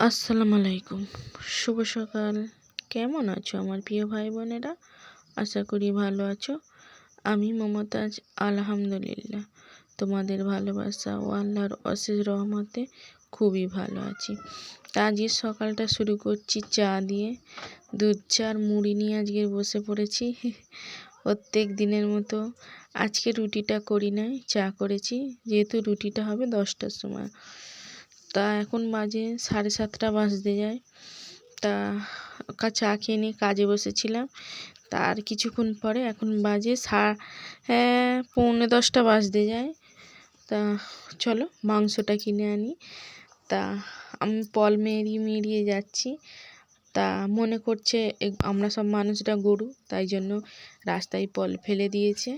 আসসালামু আলাইকুম। শুভ সকাল। কেমন আছো আমার প্রিয় ভাই বোনেরা আশা করি ভালো আছো। আমি মমতাজ, আলহামদুলিল্লাহ। তোমাদের ভালোবাসা ও আল্লাহর অশেষ রহমতে খুবই ভালো আছি। তা আজকের সকালটা শুরু করছি চা দিয়ে। দুধ, চার, মুড়ি নিয়ে আজকে বসে পড়েছি। প্রত্যেক দিনের মতো আজকে রুটিটা করি নাই, চা করেছি। যেহেতু রুটিটা হবে দশটার সময়। তা এখন বাজে সাড়ে সাতটা বাজতে যায়। তা চা খেয়ে নিয়ে কাজে বসেছিলাম। তার কিছুক্ষণ পরে এখন বাজে সা পৌনে দশটা বাজতে যায়। তা চলো মাংসটা কিনে আনি। তা আমি পল মেরিয়ে মেরিয়ে যাচ্ছি। তা মনে করছে আমরা সব মানুষরা গরু, তাই জন্য রাস্তায় পল ফেলে দিয়েছে।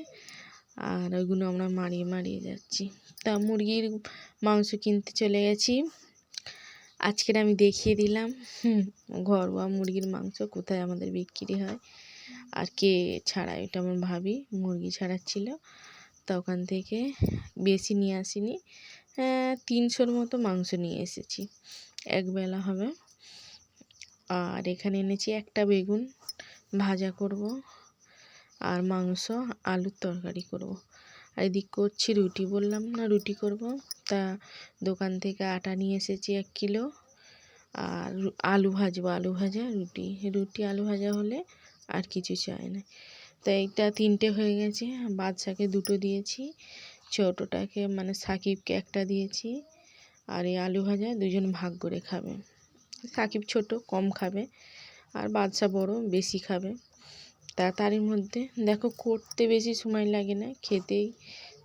আর ওইগুলো আমরা মারিয়ে মারিয়ে যাচ্ছি। তা মুরগির মাংস কিনতে চলে গেছি। আজকের আমি দেখিয়ে দিলাম ঘরোয়া মুরগির মাংস কোথায় আমাদের বিক্রি হয় আর কে ছাড়ায়, এটা আমার ভাবি, মুরগি ছাড়াচ্ছিল। তা ওখান থেকে বেশি নিয়ে আসিনি তিনশোর মতো মাংস নিয়ে এসেছি। একবেলা হবে। আর এখানে এনেছি একটা বেগুন, ভাজা করব। আর মাংস, আলুর তরকারি করব। আর এদিক করছি রুটি, বললাম না রুটি করব। তা দোকান থেকে আটা নিয়ে এসেছি এক কিলো। আর আলু ভাজবো, আলু ভাজা, রুটি। রুটি, আলু ভাজা হলে আর কিছু চাই না। তো এইটা তিনটে হয়ে গেছে। বাদশাকে দুটো দিয়েছি, ছোটোটাকে মানে সাকিবকে একটা দিয়েছি। আর এই আলু ভাজা দুজন ভাগ করে খাবে। সাকিব ছোট, কম খাবে। আর বাদশা বড়, বেশি খাবে। তাড়াতাড়ির মধ্যে, দেখো করতে বেশি সময় লাগে না, খেতেই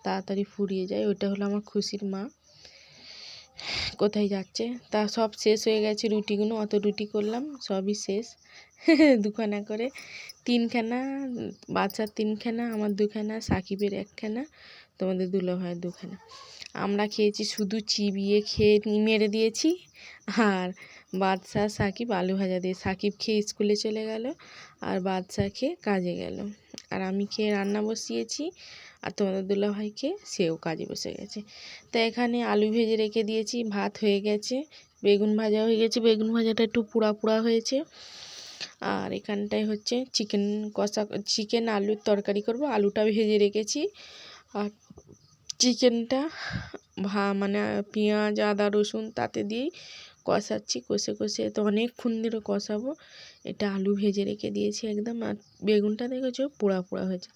তাড়াতাড়ি ফুরিয়ে যায় ওটা হলো আমার খুশির মা। কোথায় যাচ্ছে? তা সব শেষ হয়ে গেছে রুটিগুলো, অত রুটি করলাম, সবই শেষ। দুখানা করে, তিনখানা বাচ্চার তিনখানা, আমার দুখানা, সাকিবের একখানা, তোমাদের দুলো ভাইয়ের দুখানা। আমরা খেয়েছি শুধু চিবিয়ে খেয়ে মেরে দিয়েছি। আর বাদশা সাকিব আলু ভাজা দিয়ে সাকিব খেয়ে স্কুলে চলে গেল আর বাদশা খেয়ে কাজে গেল। আর আমি খেয়ে রান্না বসিয়েছি আর তোমাদের দুলা খেয়ে সেও কাজে বসে গেছে। তা এখানে আলু ভেজে রেখে দিয়েছি, ভাত হয়ে গেছে, বেগুন ভাজা হয়ে গেছে, বেগুন ভাজাটা একটু পোড়া পোড়া হয়েছে। আর এখানটায় হচ্ছে চিকেন কষা, চিকেন আলুর তরকারি করব, আলুটা ভেজে রেখেছি। আর চিকেনটা ভা মানে পেঁয়াজ, আদা, রসুন তাতে দিয়েই কষাচ্ছি। কষে কষে তো অনেকক্ষণ ধরে কষাবো। এটা আলু ভেজে রেখে দিয়েছি একদম। আর বেগুনটা দেখেছ? পোড়া পোড়া হয়েছে।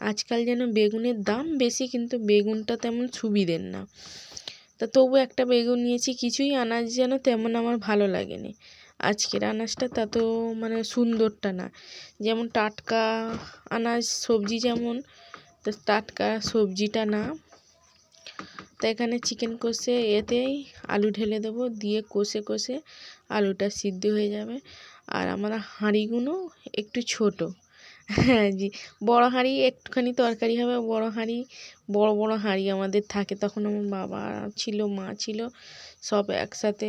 আজকাল যেন বেগুনের দাম বেশি, কিন্তু বেগুনটা তেমন সুবিধের না। তা তবু একটা বেগুন নিয়েছি, কিছুই আনাজ যেন তেমন আমার ভালো লাগেনি। আজকের আনাজটা তা তো মানে সুন্দরটা না। যেমন টাটকা আনাজ, সবজি যেমন তো টাটকা সবজিটা না। তো এখানে চিকেন কষে এতেই আলু ঢেলে দেবো, দিয়ে কষে কষে আলুটা সিদ্ধ হয়ে যাবে। আর আমার হাঁড়িগুলো একটু ছোট। হ্যাঁ জি, বড় হাঁড়ি একটুখানি তরকারি হবে, বড় হাঁড়ি, বড় বড় হাঁড়ি আমাদের থাকে। তখন আমার বাবা ছিল, মা ছিল, সব একসাথে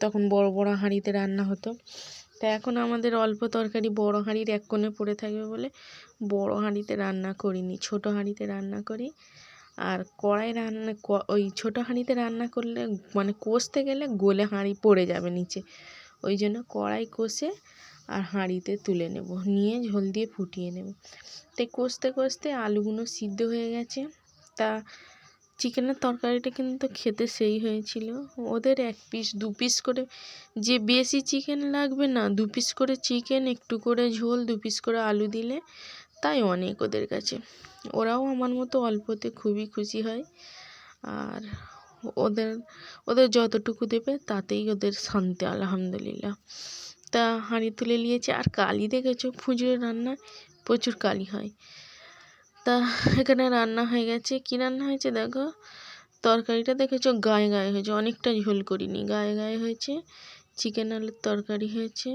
তখন বড় বড় হাঁড়িতে রান্না হতো। তা এখন আমাদের অল্প তরকারি বড় হাঁড়ির এক কোণে পড়ে থাকবে বলে বড় হাঁড়িতে রান্না করিনি, ছোট হাঁড়িতে রান্না করি। আর কড়াই রান্না ওই ছোটো হাঁড়িতে রান্না করলে মানে কষতে গেলে গোলে হাঁড়ি পড়ে যাবে নিচে। ওই জন্য কড়াই কষে আর হাঁড়িতে তুলে নেব, নিয়ে ঝোল দিয়ে ফুটিয়ে নেব। তাই কষতে কষতে আলুগুলো সিদ্ধ হয়ে গেছে। তা চিকেনের তরকারিটা কিন্তু খেতে সেই হয়েছিল। ওদের এক পিস, দু পিস করে যে বেশি চিকেন লাগবে না, দু পিস করে চিকেন, একটু করে ঝোল, দু পিস করে আলু দিলে তাই অনেক ওদের কাছে। ওরাও আমার মতো অল্পতে খুবই খুশি হয়। আর ওদের ওদের যতটুকু দেবে তাতেই ওদের শান্তি, আলহামদুলিল্লাহ। তা হাঁড়ি তুলে নিয়েছে। আর কালি দেখেছ? ফুজুরের রান্না, প্রচুর কালি হয়। তা এখানে রান্না হয়ে গেছে। কী রান্না হয়েছে দেখো? তরকারিটা দেখেছ? গায়ে গায়ে হয়েছে। অনেকটা ঝোল করিনি। গায়ে গায়ে হয়েছে। চিকেন আলুর তরকারি হয়েছে।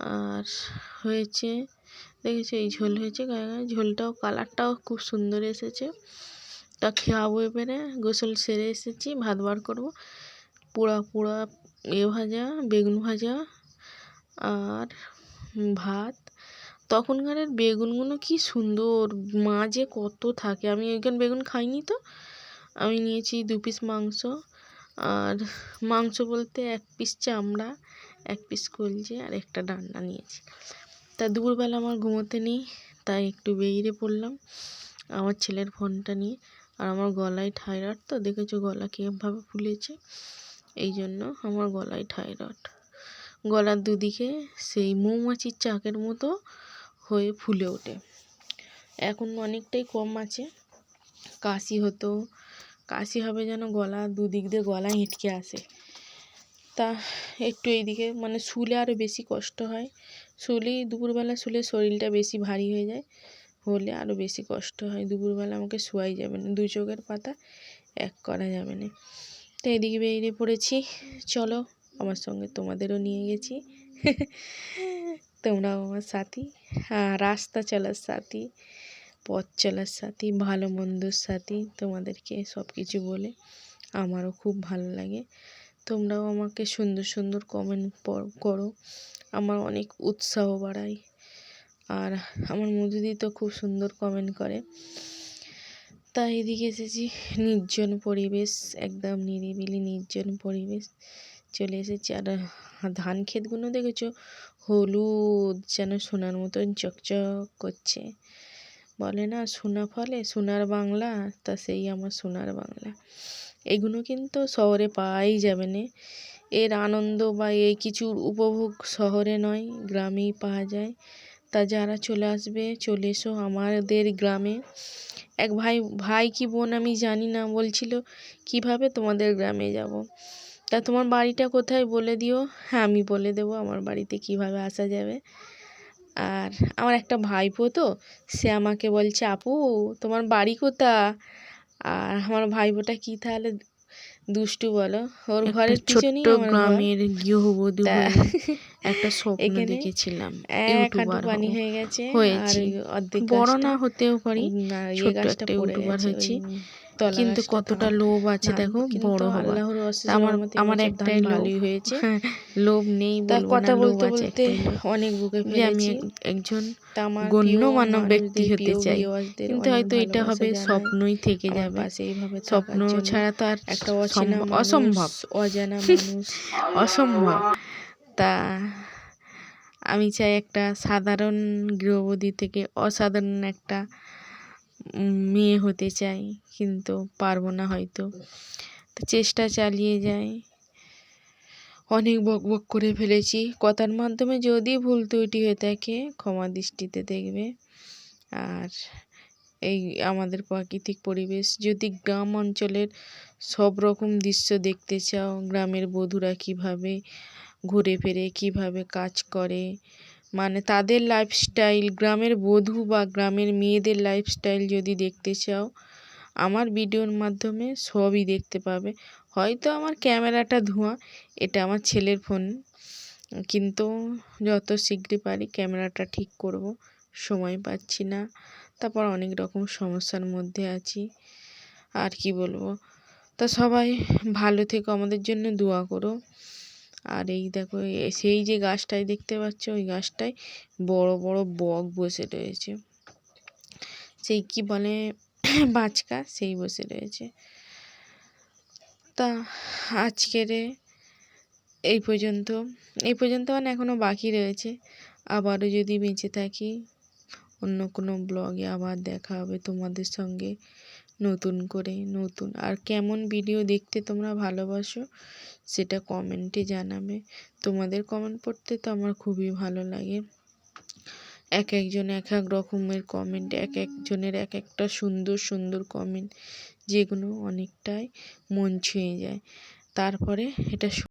আর হয়েছে দেখেছ এই ঝোল হয়েছে, গায়ে গায়ে ঝোলটাও, কালারটাও খুব সুন্দর এসেছে। তা খাওয়াবো এবারে, গোসল সেরে এসেছি, ভাত বার করব। পোড়া পোড়া, এ ভাজা, বেগুন ভাজা আর ভাত। তখনকারের বেগুনগুলো কি সুন্দর মাঝে কত থাকে। আমি ওইখানে বেগুন খাইনি তো, আমি নিয়েছি দু পিস মাংস আর মাংস বলতে এক পিস চামড়া, এক পিস কলজে আর একটা ডান্না নিয়েছি। তা দুপুরবেলা আমার ঘুমোতে নেই, তাই একটু বেরিয়ে পড়লাম আমার ছেলের ফোনটা নিয়ে। আর আমার গলায় থাইরয়েড তো, দেখেছ গলা কীভাবে ফুলেছে? এই জন্য আমার গলায় থাইরয়েড। গলার দুদিকে সেই মৌমাছির চাকের মতো হয়ে ফুলে ওঠে। এখন অনেকটাই কম আছে, কাশি হতো। কাশি হবে যেন গলা দুদিক দিয়ে গলা হেঁটকে আসে। তা একটু এইদিকে মানে শুলে আরও বেশি কষ্ট হয়। শুলেই দুপুরবেলা শুলে শরীরটা বেশি ভারী হয়ে যায়, হলে আরও বেশি কষ্ট হয়। দুপুরবেলা আমাকে শোয়াই যাবে না দু চোখের পাতা এক করা যাবে না। তো এদিকে বেরিয়ে পড়েছি। চলো, আমার সঙ্গে তোমাদেরও নিয়ে গেছি। তোমরাও আমার সাথী। হ্যাঁ রাস্তা চলার সাথী, পথ চলার সাথী, ভালো মন্দর সাথী, তোমাদেরকে সব কিছু বলে আমারও খুব ভালো লাগে। তোমরাও আমাকে সুন্দর সুন্দর কমেন্ট করো। আমার অনেক উৎসাহ বাড়ায়। আর আমার মধুদি তো খুব সুন্দর কমেন্ট করে। তাই এদিকে এসেছি। নির্জন পরিবেশ, একদম নিরিবিলি নির্জন পরিবেশ। চলে এসেছি। আর ধান ক্ষেতগুলো দেখেছ? হলুদ যেন সোনার মতন চকচক করছে। বলে না, সোনা ফলে সোনার বাংলা? তা সেই আমার সোনার বাংলা। এগুলো কিন্তু শহরে পাওয়াই যাবে না। এর আনন্দ বা এই কিছুর উপভোগ শহরে নয়, গ্রামেই পাওয়া যায়। তা যারা চলে আসবে, চলে এসো আমাদের গ্রামে। এক ভাই ভাই কি বোন আমি জানি না, বলছিল, কীভাবে তোমাদের গ্রামে যাব? তা তোমার বাড়িটা কোথায় বলে দিও? হ্যাঁ আমি বলে দেবো আমার বাড়িতে কীভাবে আসা যাবে। আর আমার একটা ভাইপো তো, সে আমাকে বলছে, আপু, তোমার বাড়ি কোথা আর আমার ভাইবোটা কি তাহলে দুষ্টু বলো? ওর ঘরের পিছনেই আমার গ্রামের গৃহবধূ একটা স্বপ্ন দেখেছিলাম এক হাঁটু পানি হয়ে গেছে হয়েছে। অর্ধেক বড় না হতেও পারি ছোট একটা ইউটিউবার হয়েছি। কিন্তু কতটা লোভ আছে দেখো বড় হওয়ার আমার আমার একটাই ভালোই হয়েছে। লোভ নেই তার কথা বলতে বলতে অনেক বুকে আমি একজন গণ্য মানব ব্যক্তি হতে চাই। কিন্তু হয়তো এটা হবে স্বপ্নই থেকে যাবে। সেইভাবে স্বপ্ন ছাড়া তো আর একটা অচেনা অসম্ভব। অজানা মানুষ। অসম্ভব। তা আমি চাই একটা সাধারণ গৃহবধূ থেকে অসাধারণ একটা মেয়ে হতে চাই, কিন্তু পারব না হয়তো। তো চেষ্টা চালিয়ে যাই। অনেক বক বক করে ফেলেছি। কথার মাধ্যমে যদি ভুল ত্রুটি হয়ে থাকে, ক্ষমা দৃষ্টিতে দেখবে। আর এই আমাদের প্রাকৃতিক পরিবেশ, যদি গ্রাম অঞ্চলের সব রকম দৃশ্য দেখতে চাও, গ্রামের বধূরা কীভাবে ঘুরে ফিরে, কীভাবে কাজ করে মানে তাদের লাইফস্টাইল গ্রামের বধূ বা গ্রামের মেয়েদের লাইফস্টাইল যদি দেখতে চাও, আমার ভিডিওর মাধ্যমে সবই দেখতে পাবে। হয়তো আমার ক্যামেরাটা ধোঁয়া, এটা আমার ছেলের ফোন কিন্তু যত শীঘ্রই পারি ক্যামেরাটা ঠিক করব, সময় পাচ্ছি না। তারপর অনেক রকম সমস্যার মধ্যে আছি, আর কি বলব? তা সবাই ভালো থেকো, আমাদের জন্য দোয়া করো। আর এই দেখো সেই যে গাছটায় দেখতে পাচ্ছ, ওই গাছটায় বড় বড় বক বসে রয়েছে। সেই কি বলে, বাঁচকা, সেই বসে রয়েছে। তা আজকের এই পর্যন্ত। এই পর্যন্ত মানে এখনও বাকি রয়েছে। আবারও যদি বেঁচে থাকি, অন্য কোনো ব্লগে আবার দেখা হবে তোমাদের সঙ্গে। নতুন করে, নতুন। আর কেমন ভিডিও দেখতে তোমরা ভালোবাসো, সেটা কমেন্টে জানাবে। তোমাদের কমেন্ট পড়তে তো আমার খুবই ভালো লাগে। এক একজন এক এক রকমের কমেন্ট এক একজনের এক একটা সুন্দর সুন্দর কমেন্ট যেগুলো অনেকটাই মন ছুঁয়ে যায়। তারপরে এটা